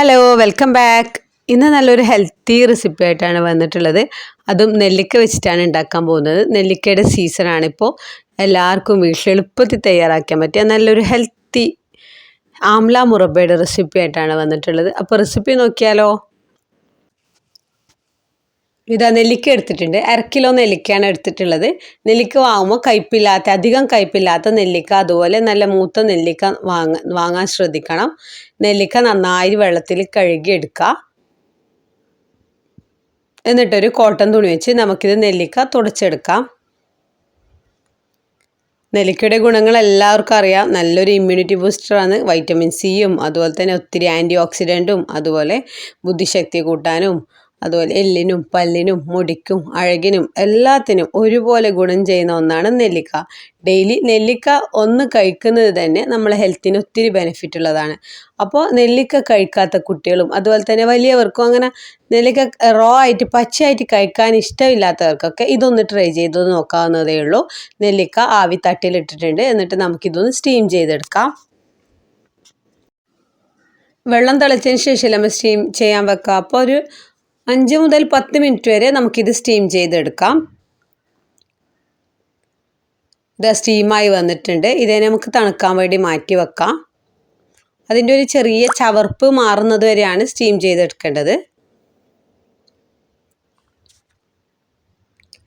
Hello welcome back ഇന്ന് നല്ലൊരു healthy recipe ആയിട്ടാണ് വന്നിട്ടുള്ളത്. അതും നെല്ലിക്ക വെച്ചിട്ടാണ് ഉണ്ടാക്കാൻ പോകുന്നത്. നെല്ലിക്കയുടെ സീസണാണ് ഇപ്പോൾ എല്ലാവർക്കും വീട്ടിൽ എളുപ്പത്തിൽ തയ്യാറാക്കാൻ പറ്റിയ നല്ലൊരു ഹെൽത്തി ആംല മുറബയുടെ റെസിപ്പി ആയിട്ടാണ് വന്നിട്ടുള്ളത്. അപ്പോൾ റെസിപ്പി നോക്കിയാലോ? ഇതാ നെല്ലിക്ക എടുത്തിട്ടുണ്ട്. അര കിലോ നെല്ലിക്കയാണ് എടുത്തിട്ടുള്ളത്. നെല്ലിക്ക വാങ്ങുമ്പോൾ കയ്പില്ലാത്ത അധികം കയ്പില്ലാത്ത നെല്ലിക്ക അതുപോലെ നല്ല മൂത്ത നെല്ലിക്ക വാങ്ങ വാങ്ങാൻ ശ്രദ്ധിക്കണം. നെല്ലിക്ക നന്നായി വെള്ളത്തിൽ കഴുകി എടുക്കുക എന്നിട്ടൊരു കോട്ടൺ തുണി വെച്ച് നമുക്കിത് നെല്ലിക്ക തുടച്ചെടുക്കാം. നെല്ലിക്കയുടെ ഗുണങ്ങൾ എല്ലാവർക്കും അറിയാം. നല്ലൊരു ഇമ്മ്യൂണിറ്റി ബൂസ്റ്ററാണ് വൈറ്റമിൻ സിയും അതുപോലെ തന്നെ ഒത്തിരി ആന്റി ഓക്സിഡന്റും അതുപോലെ ബുദ്ധിശക്തി കൂട്ടാനും അതുപോലെ എല്ലിനും പല്ലിനും മുടിക്കും അഴകിനും എല്ലാത്തിനും ഒരുപോലെ ഗുണം ചെയ്യുന്ന ഒന്നാണ് നെല്ലിക്ക. ഡെയിലി നെല്ലിക്ക ഒന്ന് കഴിക്കുന്നത് തന്നെ നമ്മളെ ഹെൽത്തിന് ഒത്തിരി ബെനിഫിറ്റ് ഉള്ളതാണ്. അപ്പോൾ നെല്ലിക്ക കഴിക്കാത്ത കുട്ടികളും അതുപോലെ തന്നെ വലിയവർക്കും അങ്ങനെ നെല്ലിക്ക റോ ആയിട്ട് പച്ചയായിട്ട് കഴിക്കാൻ ഇഷ്ടമില്ലാത്തവർക്കൊക്കെ ഇതൊന്ന് ട്രൈ ചെയ്ത് നോക്കാവുന്നതേ ഉള്ളൂ. നെല്ലിക്ക ആവി തട്ടിലിട്ടിട്ടുണ്ട്. എന്നിട്ട് നമുക്കിതൊന്ന് സ്റ്റീം ചെയ്തെടുക്കാം. വെള്ളം തിളച്ചതിന് ശേഷം നമ്മൾ സ്റ്റീം ചെയ്യാൻ വെക്കുക. അപ്പോൾ ഒരു അഞ്ച് മുതൽ പത്ത് മിനിറ്റ് വരെ നമുക്കിത് സ്റ്റീം ചെയ്തെടുക്കാം. ഇത് സ്റ്റീമായി വന്നിട്ടുണ്ട്. ഇതിനെ നമുക്ക് തണുക്കാൻ വേണ്ടി മാറ്റി വെക്കാം. അതിന്റെ ഒരു ചെറിയ ചവർപ്പ് മാറുന്നത് വരെയാണ് സ്റ്റീം ചെയ്തെടുക്കേണ്ടത്.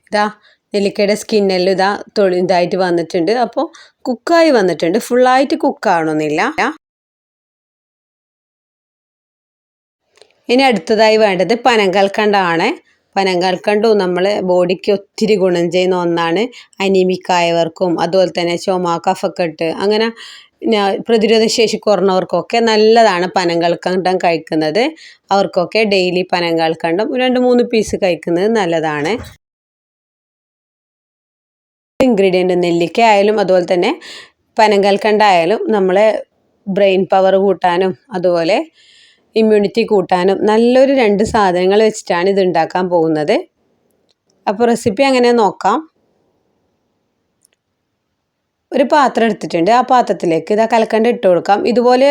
ഇതാ നെല്ലിക്കയുടെ സ്കിന്നെല്ലാം ഇതാ തൊളി ഇതായിട്ട് വന്നിട്ടുണ്ട്. അപ്പോൾ കുക്കായി വന്നിട്ടുണ്ട്. ഫുള്ളായിട്ട് കുക്കാവണമെന്നില്ല. ഇനി അടുത്തതായി വേണ്ടത് പനങ്കൽക്കണ്ടാണ്. പനങ്കൽക്കണ്ടും നമ്മൾ ബോഡിക്ക് ഒത്തിരി ഗുണം ചെയ്യുന്ന ഒന്നാണ് അനീമിക്കായവർക്കും അതുപോലെ തന്നെ ചുമ കഫക്കെട്ട് അങ്ങനെ പ്രതിരോധ ശേഷി കുറഞ്ഞവർക്കൊക്കെ നല്ലതാണ് പനങ്കൽക്കണ്ടം കഴിക്കുന്നത്. അവർക്കൊക്കെ ഡെയിലി പനങ്കൽക്കണ്ടം രണ്ട് മൂന്ന് പീസ് കഴിക്കുന്നത് നല്ലതാണ്. ഇൻഗ്രീഡിയന്റ് നെല്ലിക്ക ആയാലും അതുപോലെ തന്നെ പനങ്കൽക്കണ്ടായാലും നമ്മളെ ബ്രെയിൻ പവർ കൂട്ടാനും അതുപോലെ ഇമ്മ്യൂണിറ്റി കൂട്ടാനും നല്ലൊരു രണ്ട് സാധനങ്ങൾ വെച്ചിട്ടാണ് ഇത് ഉണ്ടാക്കാൻ പോകുന്നത്. അപ്പോൾ റെസിപ്പി അങ്ങനെ നോക്കാം. ഒരു പാത്രം എടുത്തിട്ടുണ്ട്. ആ പാത്രത്തിലേക്ക് ഇതാ കലക്കണ്ട ഇട്ട് കൊടുക്കാം. ഇതുപോലെ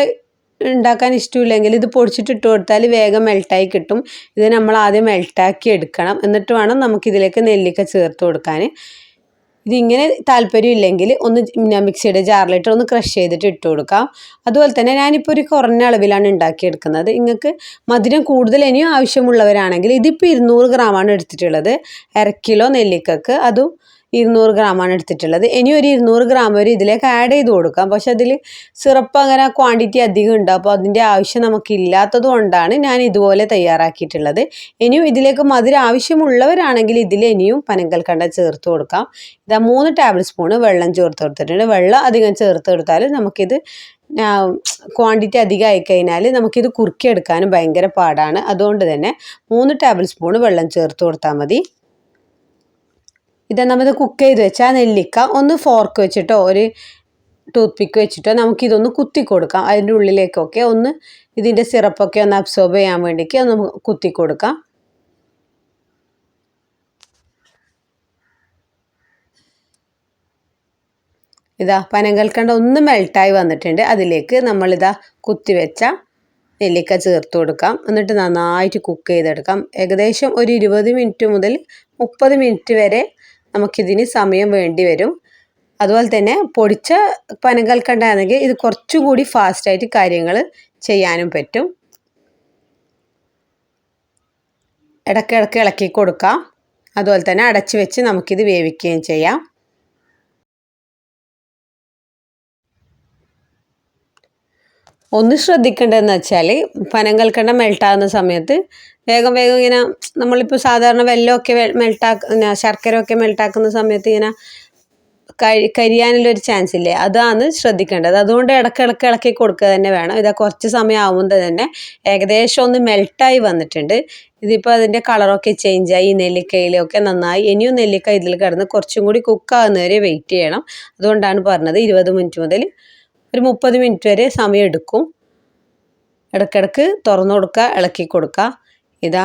ഉണ്ടാക്കാൻ ഇഷ്ടമില്ലെങ്കിൽ ഇത് പൊടിച്ചിട്ട് ഇട്ട് കൊടുത്താൽ വേഗം മെൽട്ടായി കിട്ടും. ഇത് നമ്മൾ ആദ്യം മെൽട്ടാക്കി എടുക്കണം. എന്നിട്ട് വേണം നമുക്കിതിലേക്ക് നെല്ലിക്ക ചേർത്ത് കൊടുക്കാൻ. ഇതിങ്ങനെ താല്പര്യമില്ലെങ്കിൽ ഒന്ന് മിക്സിയുടെ ജാറിലിട്ട് ഒന്ന് ക്രഷ് ചെയ്തിട്ട് ഇട്ട് കൊടുക്കാം. അതുപോലെ തന്നെ ഞാനിപ്പോൾ ഒരു കുറഞ്ഞ അളവിലാണ് ഉണ്ടാക്കിയെടുക്കുന്നത്. നിങ്ങൾക്ക് മധുരം കൂടുതൽ ഇനിയും ആവശ്യമുള്ളവരാണെങ്കിൽ ഇതിപ്പോൾ ഇരുന്നൂറ് ഗ്രാമാണ് എടുത്തിട്ടുള്ളത്. അര കിലോ നെല്ലിക്കക്ക്. അതും ഇരുന്നൂറ് ഗ്രാമാണ് എടുത്തിട്ടുള്ളത്. ഇനി ഒരു ഇരുന്നൂറ് ഗ്രാം വരെ ഇതിലേക്ക് ആഡ് ചെയ്ത് കൊടുക്കാം. പക്ഷെ അതിൽ സിറപ്പ് അങ്ങനെ ക്വാണ്ടിറ്റി അധികം ഉണ്ട്. അപ്പോൾ അതിന്റെ ആവശ്യം നമുക്കില്ലാത്തത് കൊണ്ടാണ് ഞാൻ ഇതുപോലെ തയ്യാറാക്കിയിട്ടുള്ളത്. ഇനിയും ഇതിലേക്ക് മധുരം ആവശ്യമുള്ളവരാണെങ്കിൽ ഇതിൽ ഇനിയും പനങ്കൽക്കണ്ട ചേർത്ത് കൊടുക്കാം. ഇതാ മൂന്ന് ടേബിൾ സ്പൂണ് വെള്ളം ചേർത്ത് കൊടുത്തിട്ടുണ്ട്. വെള്ളം അധികം ചേർത്ത് കൊടുത്താൽ നമുക്കിത് ക്വാണ്ടിറ്റി അധികം കഴിഞ്ഞാൽ നമുക്കിത് കുറുക്കിയെടുക്കാനും ഭയങ്കര പാടാണ്. അതുകൊണ്ട് തന്നെ മൂന്ന് ടേബിൾ സ്പൂൺ വെള്ളം ചേർത്ത് കൊടുത്താൽ മതി. ഇത് നമ്മൾ കുക്ക് ചെയ്ത് വെച്ചാൽ നെല്ലിക്ക ഒന്ന് ഫോർക്ക് വെച്ചിട്ടോ ഒരു ടൂത്ത് പിക്ക് വെച്ചിട്ടോ നമുക്കിതൊന്ന് കുത്തി കൊടുക്കാം. അതിന്റെ ഉള്ളിലേക്കൊക്കെ ഒന്ന് ഇതിന്റെ സിറപ്പൊക്കെ ഒന്ന് അബ്സോർബ് ചെയ്യാൻ വേണ്ടിക്ക് ഒന്ന് കുത്തി കൊടുക്കാം. ഇതാ പനങ്കൽക്കണ്ട ഒന്ന് മെൽട്ടായി വന്നിട്ടുണ്ട്. അതിലേക്ക് നമ്മളിതാ കുത്തി വെച്ച നെല്ലിക്ക ചേർത്ത് കൊടുക്കാം. എന്നിട്ട് നന്നായിട്ട് കുക്ക് ചെയ്തെടുക്കാം. ഏകദേശം ഒരു ഇരുപത് മിനിറ്റ് മുതൽ മുപ്പത് മിനിറ്റ് വരെ നമുക്കിതിന് സമയം വേണ്ടി വരും. അതുപോലെ തന്നെ പൊടിച്ച പനകൽക്കണ്ടാണെങ്കിൽ ഇത് കുറച്ചുകൂടി ഫാസ്റ്റായിട്ട് കാര്യങ്ങൾ ചെയ്യാനും പറ്റും. ഇടയ്ക്കിടയ്ക്ക് ഇളക്കി കൊടുക്കാം. അതുപോലെ തന്നെ അടച്ചു വെച്ച് നമുക്കിത് വേവിക്കുകയും ചെയ്യാം. ഒന്ന് ശ്രദ്ധിക്കേണ്ടതെന്ന് വെച്ചാൽ പനങ്കൽക്കണ്ട മെൽട്ടാകുന്ന സമയത്ത് വേഗം വേഗം ഇങ്ങനെ നമ്മളിപ്പോൾ സാധാരണ വെല്ലമൊക്കെ മെൽട്ടാക്കുന്ന ശർക്കര ഒക്കെ മെൽട്ടാക്കുന്ന സമയത്ത് ഇങ്ങനെ കഴി കരിയാനുള്ളൊരു ചാൻസ് ഇല്ലേ? അതാണ് ശ്രദ്ധിക്കേണ്ടത്. അതുകൊണ്ട് ഇടക്കിടക്ക് ഇളക്കി കൊടുക്കുക തന്നെ വേണം. ഇത് കുറച്ച് സമയം ആവുമ്പോൾ തന്നെ ഏകദേശം ഒന്ന് മെൽട്ടായി വന്നിട്ടുണ്ട്. ഇതിപ്പോൾ അതിന്റെ കളറൊക്കെ ചേഞ്ചായി നെല്ലിക്കയിലൊക്കെ നന്നായി. ഇനിയും നെല്ലിക്ക ഇതിൽ കിടന്ന് കുറച്ചും കൂടി കുക്കാകുന്നവരെ വെയിറ്റ് ചെയ്യണം. അതുകൊണ്ടാണ് പറഞ്ഞത് ഇരുപത് മിനിറ്റ് മുതൽ ഒരു മുപ്പത് മിനിറ്റ് വരെ സമയം എടുക്കും. ഇടയ്ക്കിടയ്ക്ക് തുറന്നു കൊടുക്കുക ഇളക്കി കൊടുക്കുക. ഇതാ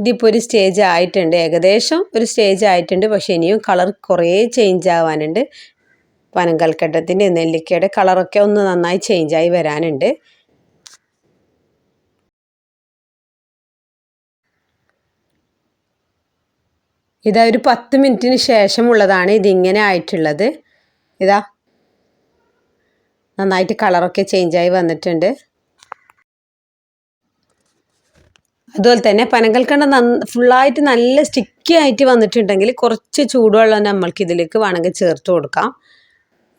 ഇതിപ്പോൾ ഒരു സ്റ്റേജ് ആയിട്ടുണ്ട്. ഏകദേശം ഒരു സ്റ്റേജ് ആയിട്ടുണ്ട്. പക്ഷേ ഇനിയും കളർ കുറേ ചേഞ്ച് ആവാനുണ്ട്. പനങ്കൽക്കട്ടത്തിന്റെ നെല്ലിക്കയുടെ കളറൊക്കെ ഒന്ന് നന്നായി ചേഞ്ചായി വരാനുണ്ട്. ഇതാ ഒരു പത്ത് മിനിറ്റിന് ശേഷമുള്ളതാണ് ഇതിങ്ങനെ ആയിട്ടുള്ളത്. ഇതാ നന്നായിട്ട് കളറൊക്കെ ചേഞ്ചായി വന്നിട്ടുണ്ട്. അതുപോലെ തന്നെ പനങ്കൽക്കണ്ട നന്ന ഫുള്ളായിട്ട് നല്ല സ്റ്റിക്കി ആയിട്ട് വന്നിട്ടുണ്ടെങ്കിൽ കുറച്ച് ചൂടുവെള്ളം നമ്മൾക്ക് ഇതിലേക്ക് വേണമെങ്കിൽ ചേർത്ത് കൊടുക്കാം.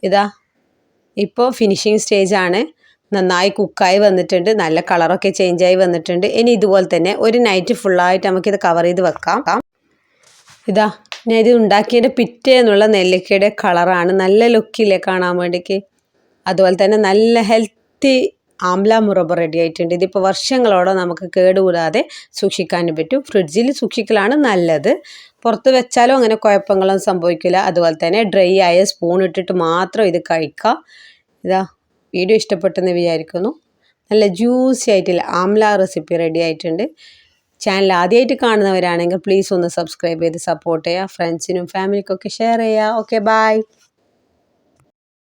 ഇതാ ഇപ്പോൾ ഫിനിഷിങ് സ്റ്റേജാണ് നന്നായി കുക്കായി വന്നിട്ടുണ്ട്. നല്ല കളറൊക്കെ ചേഞ്ചായി വന്നിട്ടുണ്ട്. ഇനി ഇതുപോലെ തന്നെ ഒരു നൈറ്റ് ഫുള്ളായിട്ട് നമുക്കിത് കവർ ചെയ്ത് വെക്കാം. ഇതാ ഞാൻ ഇത് ഉണ്ടാക്കിയതിന്റെ പിറ്റേന്നുള്ള നെല്ലിക്കയുടെ കളറാണ് നല്ല ലുക്കില്ലേ കാണാൻ വേണ്ടിക്ക്. അതുപോലെ തന്നെ നല്ല ഹെൽത്തി ആംല മുറബ് റെഡി ആയിട്ടുണ്ട്. ഇതിപ്പോൾ വർഷങ്ങളോടെ നമുക്ക് കേടുകൂടാതെ സൂക്ഷിക്കാൻ പറ്റും. ഫ്രിഡ്ജിൽ സൂക്ഷിക്കലാണ് നല്ലത്. പുറത്ത് വെച്ചാലും അങ്ങനെ കുഴപ്പങ്ങളൊന്നും സംഭവിക്കില്ല. അതുപോലെ തന്നെ ഡ്രൈ ആയ സ്പൂൺ ഇട്ടിട്ട് മാത്രം ഇത് കഴിക്കുക ഇതാ വീഡിയോ ഇഷ്ടപ്പെട്ടെന്ന് വിചാരിക്കുന്നു. നല്ല ജ്യൂസി ആയിട്ടുള്ള ആംല റെസിപ്പി റെഡി ആയിട്ടുണ്ട്. ചാനൽ ആദ്യമായിട്ട് കാണുന്നവരാണെങ്കിൽ പ്ലീസ് ഒന്ന് സബ്സ്ക്രൈബ് ചെയ്ത് സപ്പോർട്ട് ചെയ്യുക. ഫ്രണ്ട്സിനും ഫാമിലിക്കൊക്കെ ഷെയർ ചെയ്യുക. Okay bye